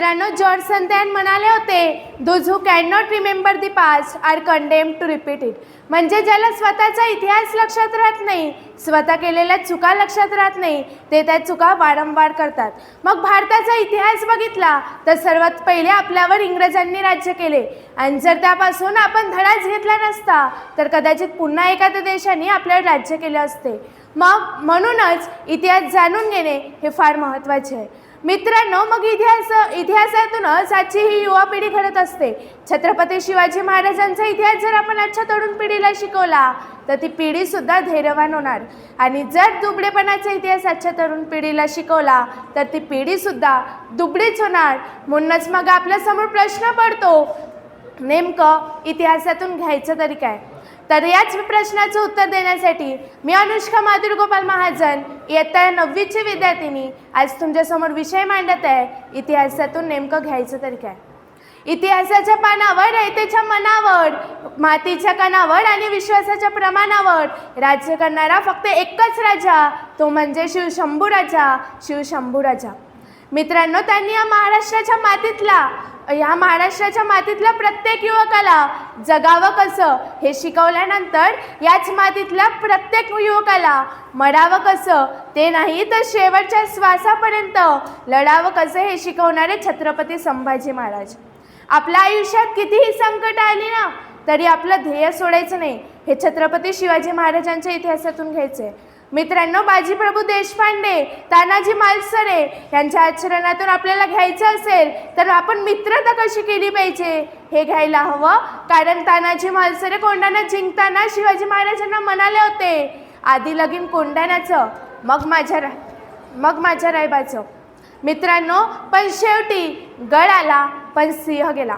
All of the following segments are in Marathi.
मित्रांनो जॉर्ज संतयान म्हणाले होते those who can not remember the past are condemned to repeat it म्हणजे ज्याला स्वतःचा इतिहास लक्षात राहत नाही स्वतः केलेल्या चुका लक्षात राहत नाही ते त्या चुका वारंवार करतात. मग भारताचा इतिहास बघितला तर सर्वात पहिले आपल्यावर इंग्रजांनी राज्य केले. आणि जर त्यापासून आपण धडाच घेतला नसता तर कदाचित पुन्हा एखाद्या देशाने आपल्यावर राज्य केले असते. मग म्हणूनच इतिहास जाणून घेणे हे फार महत्त्वाचे आहे. मित्रांनो मग इतिहास इतिहासातूनच आजची ही युवा पिढी घडत असते. छत्रपती शिवाजी महाराजांचा इतिहास जर आपण आजच्या तरुण पिढीला शिकवला तर ती पिढीसुद्धा धैर्यवान होणार. आणि जर दुबडेपणाचा इतिहास आजच्या तरुण पिढीला शिकवला तर ती पिढीसुद्धा दुबडीच होणार. म्हणूनच मग आपल्यासमोर प्रश्न पडतो नेमकं इतिहासातून घ्यायचं तरी काय? तर याच प्रश्नाचं उत्तर देण्यासाठी मी अनुष्का माधुर गोपाल महाजन इयत्ता नववीची विद्यार्थिनी. आज तुमच्यासमोर विषय मांडत आहे. इतिहासातून नेमकं घ्यायचं तरी काय इतिहासाच्या पानावर रयतेच्या मनावर मातीच्या कणावर आणि विश्वासाच्या प्रमाणावर राज्य करणारा फक्त एकच राजा तो म्हणजे शिवशंभू राजा शिवशंभू राजा मित्रांनो त्यांनी या महाराष्ट्राच्या मातीतला या महाराष्ट्राच्या मातीतल्या प्रत्येक युवकाला जगावं कसं हे शिकवल्यानंतर याच मातीतल्या प्रत्येक युवकाला मरावं कसं ते नाही तर शेवटच्या श्वासापर्यंत लढावं कसं हे शिकवणारे छत्रपती संभाजी महाराज. आपल्या आयुष्यात कितीही संकट आली ना तरी आपलं ध्येय सोडायचं नाही. हे छत्रपती शिवाजी महाराजांच्या इतिहासातून घ्यायचं आहे मित्रांनो बाजीप्रभू देशपांडे तानाजी मालसरे यांच्या आचरणातून आपल्याला घ्यायचं असेल तर आपण मित्रता कशी केली पाहिजे हे घ्यायला हवं. कारण तानाजी मालसरे कोंढाणा जिंकताना शिवाजी महाराजांना म्हणाले होते आधी लगीन कोंढाण्याचं मग माझ्या रा मग माझ्या रायबाचं. मित्रांनो पण शेवटी गड आला पण सिंह गेला.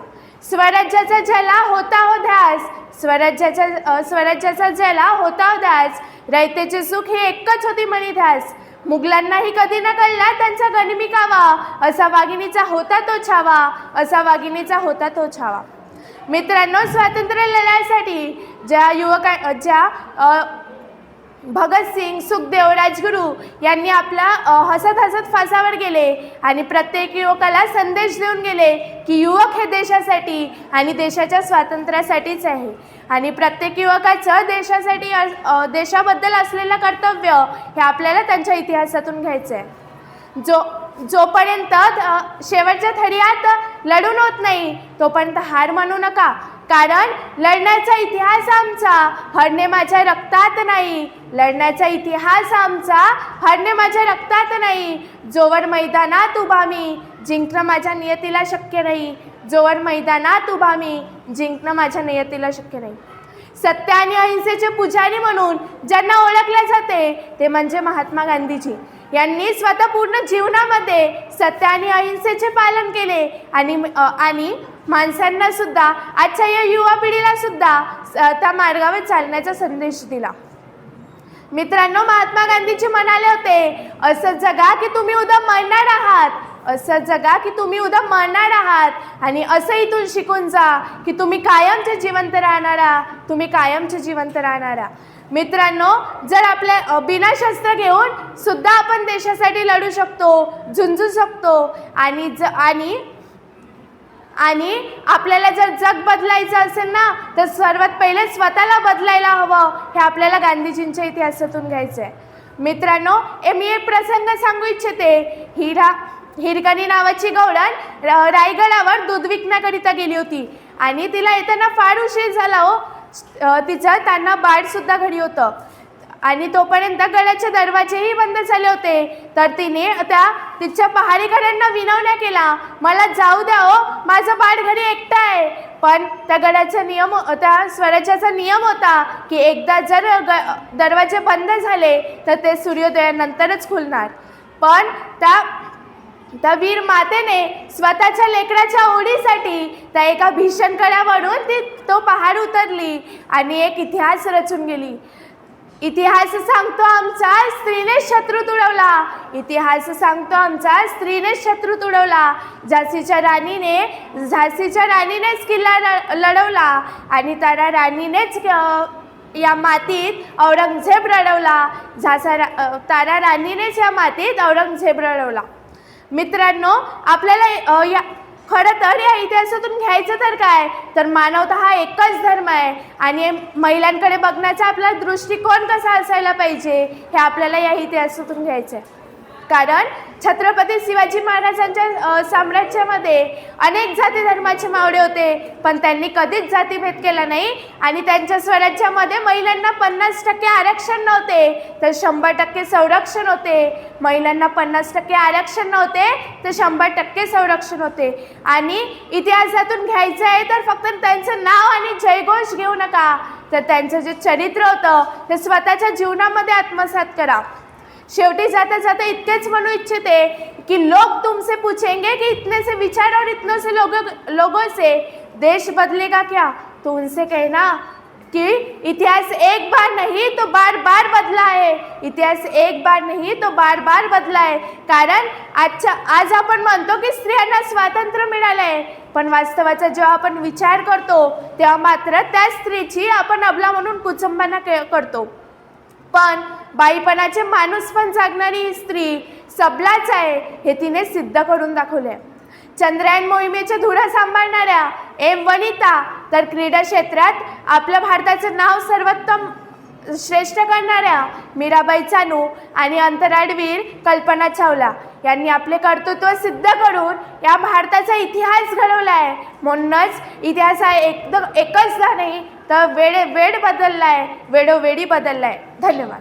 स्वराज्याचा झला होता हो ध्यास स्वराज्याच्या स्वराज्याचा झेला होता हो ध्यास रयतेचे सुख हे एकच होती म्हणी ध्यास मुघलांनाही कधी न कळला त्यांचा गनिमी कावा असा वाघिणीचा होता तो छावा असा वाघिणीचा होता तो छावा. मित्रांनो स्वातंत्र्य लढ्यासाठी ज्या युवका ज्या भगतसिंग सुखदेव राजगुरू यांनी आपला हसत हसत फासावर गेले आणि प्रत्येक युवकाला संदेश देऊन गेले की युवक हे देशासाठी आणि देशाच्या स्वातंत्र्यासाठीच आहे. आणि प्रत्येक युवकाचं देशासाठी देशाबद्दल असलेलं कर्तव्य हे आपल्याला त्यांच्या इतिहासातून घ्यायचं आहे जो जोपर्यंत शेवटच्या थडियात लढून होत नाही तोपर्यंत हार मानू नका. कारण लढण्याचा इतिहास आमचा हरणे माझ्या रक्तात नाही. लढण्याचा इतिहास आमचा. हरणे माझ्या रक्तात नाही. जोवर मैदानात उभा मी जिंकणं माझ्या नियतीला शक्य नाही. जोवर मैदानात उभा मी जिंकणं माझ्या नियतीला शक्य नाही. सत्य आणि अहिंसेचे पुजारी म्हणून ज्यांना ओळखले जाते ते म्हणजे महात्मा गांधीजी. यांनी स्वतः पूर्ण जीवनामध्ये सत्य आणि अहिंसेचे पालन केले आणि आणि माणसांना सुद्धा आजच्या या युवा पिढीला सुद्धा त्या मार्गावर चालण्याचा संदेश दिला. मित्रांनो महात्मा गांधीजी म्हणाले होते असं जगा की तुम्ही उद्या मरणार आहात. असं जगा की तुम्ही उद्या मरणार आहात. आणि असं इथून शिकून जा की तुम्ही कायमचे जिवंत राहणारा तुम्ही कायमचे जिवंत राहणारा मित्रांनो जर आपल्या बिना शस्त्र घेऊन सुद्धा आपण देशासाठी लढू शकतो झुंजू शकतो आणि ज आणि आणि आपल्याला जर जग बदलायचं असेल ना तर सर्वात पहिले स्वतःला बदलायला हवं. हे आपल्याला गांधीजींच्या इतिहासातून घ्यायचं आहे मित्रांनो ए मी एक प्रसंग सांगू इच्छिते. हिरा हिरकणी नावाची गवळण र- रायगडावर दूध विकण्याकरिता गेली होती. आणि तिला येताना फार उशीर झाला हो. तिचं त्यांना बाळसुद्धा घडी होतं. आणि तोपर्यंत गडाचे दरवाजेही बंद झाले होते. तर तिने त्या तिच्या पहारेकऱ्यांना विनवण्या केला मला जाऊ द्या हो माझं बाळ घरी एकटा आहे. पण त्या गडाचा नियम त्या स्वराज्याचा नियम होता की एकदा जर ग दरवाजे बंद झाले तर ते सूर्योदयानंतरच खुलणार. पण त्या त्या वीर मातेने स्वतःच्या लेकराच्या ओढीसाठी त्या एका भीषण कड्यावरून ती तो पहाड उतरली आणि एक इतिहास रचून गेली. इतिहास सांगतो आमचा स्त्रीने शत्रू तुडवला. इतिहास सांगतो आमचा स्त्रीने शत्रू तुडवला. झाशीच्या राणीने झाशीच्या राणीनेच किल्ला ल- लढवला आणि तारा राणीनेच या मातीत औरंगजेब रडवला झासा रा तारा राणीनेच या मातीत औरंगजेब रडवला मित्रांनो आपल्याला या खरं तर या इतिहासातून घ्यायचं तर काय? तर मानवता हा एकच धर्म आहे. आणि महिलांकडे बघण्याचा आपला दृष्टिकोन कसा असायला पाहिजे हे आपल्याला या इतिहासातून घ्यायचं आहे कारण छत्रपती शिवाजी महाराजांच्या साम्राज्यामध्ये अनेक जाती धर्माचे मावळे होते पण त्यांनी कधीच जातीभेद केला नाही आणि त्यांच्या स्वराज्यामध्ये महिलांना पन्नास टक्के आरक्षण नव्हते तर शंभर टक्के संरक्षण होते. महिलांना पन्नास टक्के आरक्षण नव्हते तर शंभर टक्के संरक्षण होते. आणि इतिहासातून घ्यायचं आहे तर फक्त त्यांचं नाव आणि जयघोष घेऊ नका. तर त्यांचं जे चरित्र होतं ते स्वतःच्या जीवनामध्ये आत्मसात करा. शेवटी जाता जाता इतकेच म्हणू इच्छिते कि लोग तुमसे पूछेंगे कि इतने से विचार और इतने से लोगों लोगों से देश बदलेगा क्या? तो उनसे कहना कि इतिहास एक बार नहीं तो बार बार बदला है। इतिहास एक बार नहीं तो बार बार बदला आहे कारण आजच्या आज आपण म्हणतो की स्त्रियांना स्वातंत्र्य मिळालं आहे पण वास्तवाचा जेव्हा आपण विचार करतो तेव्हा मात्र त्या स्त्रीची आपण अबला म्हणून कुचंबना करतो. पण बाईपणाचे माणूस पण जागणारी स्त्री सबलाच आहे हे तिने सिद्ध करून दाखवले चंद्रयान मोहिमेच्या धुरा सांभाळणाऱ्या एम वनिता तर क्रीडा क्षेत्रात आपल्या भारताचं नाव सर्वोत्तम श्रेष्ठ करणाऱ्या मीराबाई चानू आणि अंतराळवीर कल्पना चावला यांनी आपले कर्तृत्व सिद्ध करून या भारताचा इतिहास घडवला आहे म्हणूनच इतिहास हा एकदम एकचदा नाही तर वेळे वेळ बदलला आहे वेळोवेळी बदलला आहे धन्यवाद.